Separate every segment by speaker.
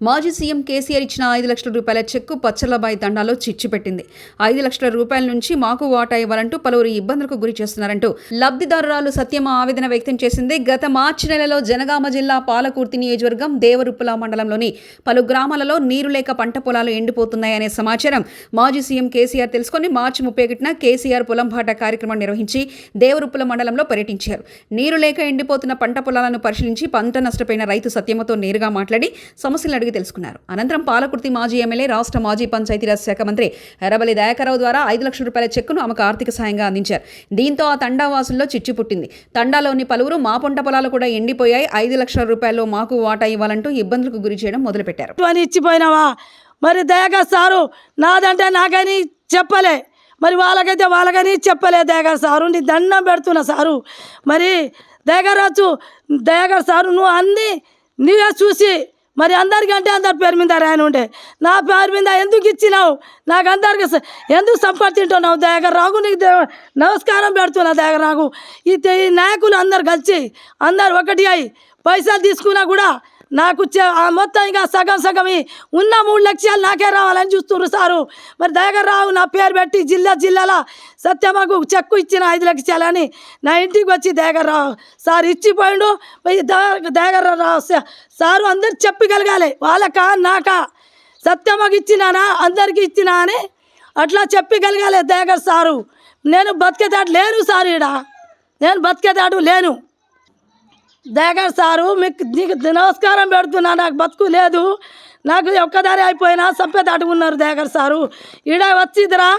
Speaker 1: మాజీ సీఎం కేసీఆర్ ఇచ్చిన ఐదు లక్షల రూపాయల చెక్కు పచ్చలబాయి తండాలో చిచ్చుపెట్టింది ఐదు లక్షల రూపాయల నుంచి మాకు వాటా ఇవ్వాలంటూ పలువురు ఇబ్బందులకు గురి చేస్తున్నారంటూ లబ్ధిదారురాలు సత్యమ ఆవేదన వ్యక్తం చేసింది. గత మార్చి నెలలో జనగామ జిల్లా పాలకుర్తి నియోజకవర్గం దేవరుప్పుల మండలంలోని పలు గ్రామాలలో నీరు లేక పంట పొలాలు ఎండిపోతున్నాయనే సమాచారం మాజీ సీఎం కేసీఆర్ తెలుసుకొని మార్చి ముప్పై ఒకటిన కేసీఆర్ పొలం బాట కార్యక్రమం నిర్వహించి దేవరుప్పుల మండలంలో పర్యటించారు. నీరు లేక ఎండిపోతున్న పంట పొలాలను పరిశీలించి పంట నష్టపోయిన రైతు సత్యమతో నేరుగా మాట్లాడి అడిగి తెలుసుకున్నారు. అనంతరం పాలకుర్తి మాజీ ఎమ్మెల్యే రాష్ట్ర మాజీ పంచాయతీరాజ్ శాఖ మంత్రి ఎర్రబలి దయాకరావు ద్వారా ఐదు లక్షల రూపాయల చెక్కును ఆమెకు ఆర్థిక సాయంగా అందించారు. దీంతో ఆ తండా వాసుల్లో చిచ్చు పుట్టింది. తండాలోని పలువురు మా పంట పొలాలు కూడా ఎండిపోయాయి. ఐదు లక్షల రూపాయల్లో మాకు వాటా ఇవ్వాలంటూ ఇబ్బందులకు గురి చేయడం మొదలుపెట్టారు.
Speaker 2: అని ఇచ్చిపోయినావా? మరి దయగా సారు నాదంటే నాకని చెప్పలే. మరి వాళ్ళకైతే వాళ్ళకని చెప్పలే దయగారు సారు. నీ దండం పెడుతున్నా సారు. మరి దయగారాజు దయగారు సారు నువ్వు అన్నీ నువ్వే చూసి మరి అందరికంటే అందరి పేరు మీద రాయన ఉండే. నా పేరు మీద ఎందుకు ఇచ్చినావు? నాకు అందరికి ఎందుకు సంపర్తింటున్నావు దయగా రాగు నీకు దేవ నమస్కారం పెడుతున్నా దయగా రాగు ఈ నాయకులు అందరు కలిసి అందరు ఒకటి అయి పైసలు తీసుకున్నా కూడా నాకు చె- ఆ మొత్తం ఇంకా సగం సగం ఉన్న మూడు లక్షలు నాకే రావాలని చూస్తున్నారు సారు. మరి దగ్గర రావు నా పేరు పెట్టి జిల్లా జిల్లాలో సత్యమ్మకు చెక్కు ఇచ్చిన ఐదు లక్షలని నా ఇంటికి వచ్చి దగ్గర రావు సార్ ఇచ్చిపోయిండు. మరి రావు సారు అందరు చెప్పగలగాలి వాళ్ళకా నాకా? సత్యమ్మకి ఇచ్చినానా? అందరికి ఇచ్చినా అని అట్లా చెప్పగలగాలి దయగర్ సారు. నేను బతికేదాడు లేను సార్ ఈడ. నేను బతికేదాడు లేను. దేగర్ సారు మీకు నీకు నమస్కారం పెడుతున్నా నాకు బతుకు లేదు. నాకు ఒక్కదారి అయిపోయినా సభ్యత అడుగున్నారు దేగర్ సారు. ఈడ వచ్చిదిరా.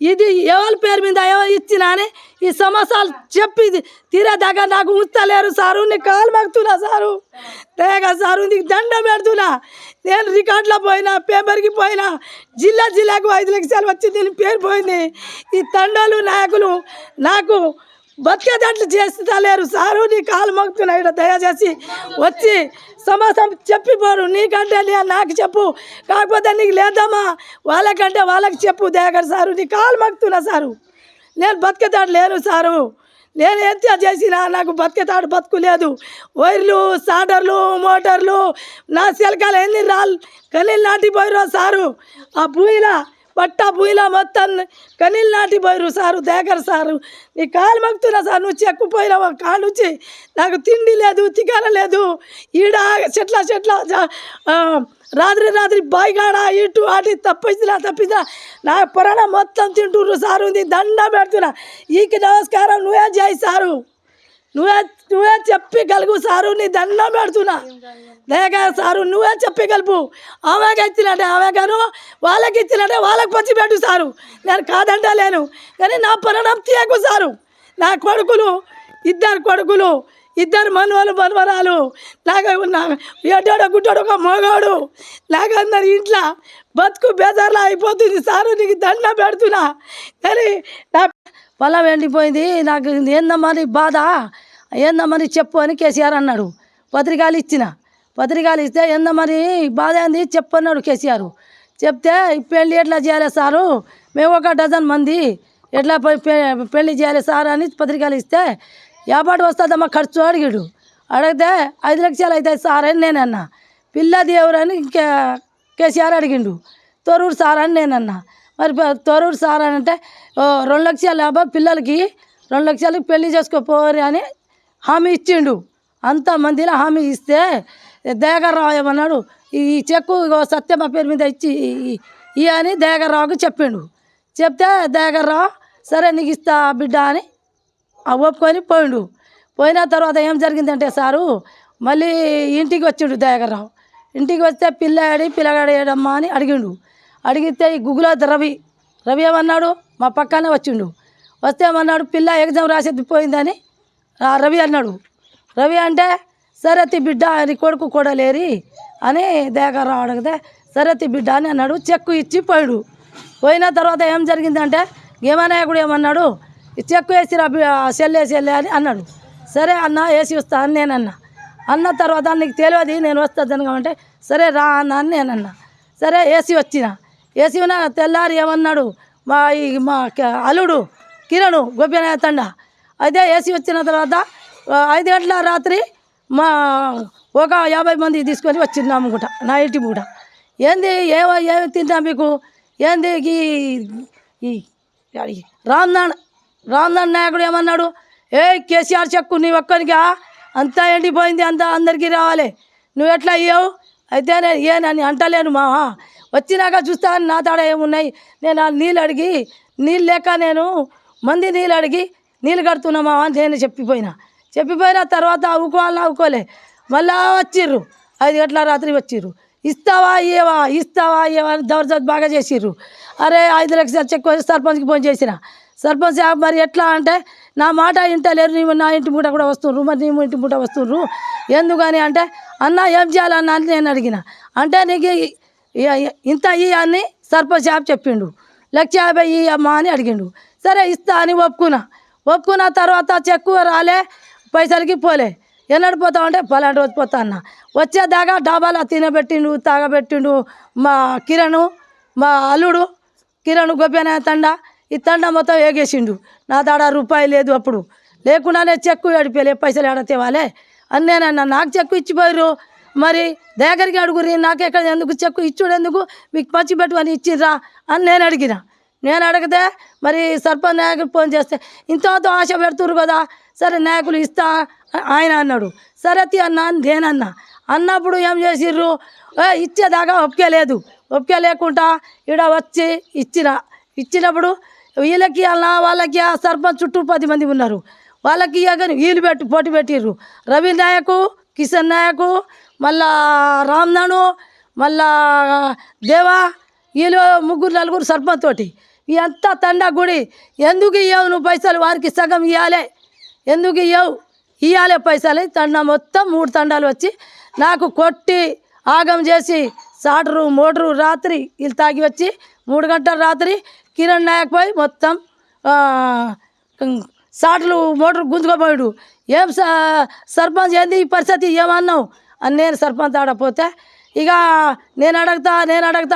Speaker 2: ఇది ఎవరి పేరు మీద ఎవరు ఇచ్చినా అని ఈ సమస్యలు చెప్పి తీరే దగ్గర నాకు ఉంచలేరు సారు. నీకు కాలు మగ్తున్నా సారు. దయగా సారు నీకు దండం పెడుతున్నా. నేను రికార్డులో పోయినా పేపర్కి పోయినా జిల్లా జిల్లాకు ఐదు లక్షలు వచ్చి దీని పేరు పోయింది. ఈ తండోలు నాయకులు నాకు బతికేటట్లు చేస్తలేరు సారు నీ కాలు మొక్కుతున్నాయి ఈడ దయచేసి వచ్చి సమాసం చెప్పిపోరు. నీకంటే లే నాకు చెప్పు. కాకపోతే నీకు లేదమ్మా. వాళ్ళకంటే వాళ్ళకి చెప్పు. దయగడు సారు నీ కాలు మొక్కుతున్నా సారు. నేను బతికేతాడు లేను సారు. నేను ఎంత చేసినా నాకు బతికేతాడు బతుకు లేదు. వైర్లు సాటర్లు మోటార్లు నా శిలకాలు ఎన్ని రాళ్ళు కనీళ్ళు నాటిపోయిరో సారు. ఆ భూమిలో పట్టా భూమిలో మొత్తం కనీళ్ళు నాటిపోయారు సారు దేగరు సారు. నీ కాలు మగ్గుతున్నా సార్ నువ్వు చెక్కుపోయినావు కాలు వచ్చి నాకు తిండి లేదు తికాల లేదు. ఈడ చెట్ల చెట్ల రాత్రి రాత్రి బాయిగాడ ఇటు అటు తప్పించినా తప్పించినా నా పొరణ మొత్తం తింటున్నారు సారు నీ దండ పెడుతున్నా. ఈకి నమస్కారం నువ్వే చేయి సారు. నువ్వే నువ్వే చెప్పగలుగు సారు నీ దండం పెడుతున్నా. లేక సారు నువ్వే చెప్పగలుపు ఆమెకి ఇచ్చినట్టే ఆమె గాను వాళ్ళకి ఇచ్చినట్టే వాళ్ళకి పంచి పెట్టు సారు. నేను కాదంటా లేను కానీ నా పరణం తీయకు సారు. నా కొడుకులు ఇద్దరు కొడుకులు ఇద్దరు మనవలు మనవరాలు లాగా ఉన్న ఎడ్డాడో గుడ్డాడు ఒక మగాడు లాగా అందరు ఇంట్లో బతుకు బేజార్లా అయిపోతుంది సారు నీకు దండ పెడుతున్నా. కానీ నా పొలం ఎండిపోయింది నాకు ఏందమ్మా నీ బాధ? ఏందమ్మా నీ చెప్పు అని కేసీఆర్ అన్నాడు. పత్రికలు ఇచ్చిన. పత్రికలు ఇస్తే ఎంత మరి బాధ ఏంది? చెప్పన్నాడు కేసీఆర్. చెప్తే పెళ్ళి ఎట్లా చేయాలి సారు? మేము ఒక డజన్ మంది ఎట్లా పె- పెళ్ళి చేయాలి సార్? అని పత్రికలు ఇస్తే యాపాటు వస్తుందమ్మా ఖర్చు అడిగాడు. అడిగితే ఐదు లక్షలు అవుతాయి సార్ అని నేను పిల్ల దేవురని కేసీఆర్ అడిగిండు. తొరూరు సార్ అని నేను మరి తొరూరు సార్ అని అంటే రెండు లక్షల యాభై పిల్లలకి రెండు లక్షలకి పెళ్ళి చేసుకోపోరు అని హామీ ఇచ్చిండు. అంతమందిలో హామీ ఇస్తే దయాకర్రావు ఏమన్నాడు ఈ చెక్కు సత్య సత్యమ్మ పేరు మీద ఇచ్చి ఈ- అని దయాకర్రావుకి చెప్పిండు. చెప్తే దయాకర్రావు సరే నీకు ఇస్తా బిడ్డ అని ఒప్పుకొని పోయిండు. పోయిన తర్వాత ఏం జరిగిందంటే సారు మళ్ళీ ఇంటికి వచ్చిండు దయాకర్రావు ఇంటికి వస్తే పిల్లాడి పిల్లగాడు ఏడమ్మా అని అడిగిండు. అడిగితే ఈ గుగులో రవి రవి ఏమన్నాడు? మా పక్కనే వచ్చిండు. వస్తే ఏమన్నాడు? పిల్ల ఎగ్జామ్ రాసేది పోయిందని రవి అన్నాడు. రవి అంటే సరే తి బిడ్డ అని కొడుకు కొడలేరి అని దయాకర్రావు అడిగితే సరే తి బిడ్డ అని అన్నాడు చెక్కు ఇచ్చి పోయాడు. పోయిన తర్వాత ఏం జరిగిందంటే గేమనాయకుడు ఏమన్నాడు ఈ చెక్కు వేసి రా సెల్ అని అన్నాడు. సరే అన్న వేసి వస్తా అని నేనన్నా. అన్న తర్వాత నీకు తెలియదు నేను వస్తాను అంటే సరే రా అన్న అని నేను సరే ఏసీ వచ్చిన. ఏసీ ఉన్న తెల్లారి ఏమన్నాడు మా ఈ మా అల్లుడు కిరణ్ గోపినాయ తండ అయితే ఏసీ వచ్చిన తర్వాత ఐదు గంటల రాత్రి మా ఒక యాభై మంది తీసుకొని వచ్చింది కూడా నా ఇంటి పూట ఏంది ఏవో ఏమి తిందా మీకు? ఏంది ఈ ఈ రామ్నాన్ నాయకుడు ఏమన్నాడు? ఏ కేసీఆర్ చెక్కు నీ ఒక్కరిగా అంతా ఎండిపోయింది అంతా అందరికీ రావాలి. నువ్వు ఎట్లా అయ్యావు? అయితే నేను ఏనని అంటలేను మావా వచ్చినాక చూస్తాను నా తాడ ఏమున్నాయి? నేను ఆ నీళ్ళు అడిగి నీళ్ళు లేక నేను మంది నీళ్ళు అడిగి నీళ్ళు కడుతున్నా మావా అని నేను చెప్పిపోయినా. చెప్పిపోయిన తర్వాత అవ్వుకోవాలని అవ్వుకోలే మళ్ళా వచ్చిర్రు. ఐదు గంటల రాత్రి వచ్చిర్రు. ఇస్తావా ఏవా ఇస్తావా ఏవా అని దౌర్జత్ బాగా చేసిర్రు. అరే ఐదు లక్షలు చెక్ సర్పంచ్కి ఫోన్ చేసిన. సర్పంచ్ మరి ఎట్లా అంటే నా మాట ఇంటలేరు నీవు నా ఇంటి పూట కూడా వస్తుండ్రు. మరి నీ ఇంటి పూట వస్తుండ్రు. ఎందుకని అంటే అన్న ఏం చేయాలన్న అని నేను అడిగిన. అంటే నీకు ఈ- ఇంత ఇయ్యి అని సర్పంచ్ యాప్ చెప్పిండు. లక్ష యాభై ఇయ్యమ్మా అని అడిగిండు. సరే ఇస్తా అని ఒప్పుకున్నా. ఒప్పుకున్న తర్వాత చెక్కు రాలే. పైసలకి పోలే. ఎన్నడు పోతామంటే పలాంటి రోజు పోతా అన్న. వచ్చేదాకా డాబాలో తినబెట్టిండు తాగబెట్టిండు మా కిరణ్ మా అల్లుడు కిరణ్ గొప్పన తండ. ఈ తండ మొత్తం ఏగేసిండు. నా దాడ రూపాయి లేదు అప్పుడు. లేకుండానే చెక్కు ఏడిపోయలే పైసలు ఏడ తేవాలే. అని నాకు చెక్కు ఇచ్చిపోయారు మరి దగ్గరికి అడుగురి నాకెక్కడ ఎందుకు చెక్కు ఇచ్చుడు ఎందుకు? మీకు పంచి పెట్టుకొని ఇచ్చిర్రా అని నేను అడిగినా. నేను అడిగితే మరి సర్పంచ్ నాయకులు ఫోన్ చేస్తే ఇంత ఆశ పెడుతురు కదా సరే నాయకులు ఇస్తా ఆయన అన్నాడు. సరే తీ అన్నా అని నేనన్నా. అన్నప్పుడు ఏం చేసిర్రు? "ఏ, ఇచ్చేదాకా ఒప్పుకే లేదు. ఒప్పుకే లేకుండా ఈడ వచ్చి ఇచ్చిన ఇచ్చినప్పుడు వీళ్ళకి అలా వాళ్ళకి ఆ సర్పంచ్ చుట్టూ పది మంది ఉన్నారు. వాళ్ళకి ఇవ్వగానే వీళ్ళు పెట్టి పోటీ పెట్టిర్రు. రవి నాయకు కిషన్ నాయకు మళ్ళా రామ్నాను మళ్ళా దేవా వీళ్ళు ముగ్గురు నలుగురు సర్పంచ్ తోటి. ఎంత తండా గుడి. ఎందుకు ఇవ్వవు నువ్వు పైసలు? వారికి సగం ఇవ్వాలి ఎందుకు ఇవ్వవు ఇవ్వాలి పైసలు. తండా మొత్తం మూడు తండాలు వచ్చి నాకు కొట్టి ఆగం చేసి సాటరు మోటరు రాత్రి వీళ్ళు తాగి వచ్చి మూడు గంటల రాత్రి కిరణ్ నాయక్ పోయి మొత్తం సాటలు మోటార్ గుంజుకోపోయాడు ఏం స- సర్పంచ్ ఏంది ఈ పరిస్థితి? ఏమన్నావు? అని నేను సర్పంచ్ ఆడపోతే ఇక నేను అడగతా నేను అడగతా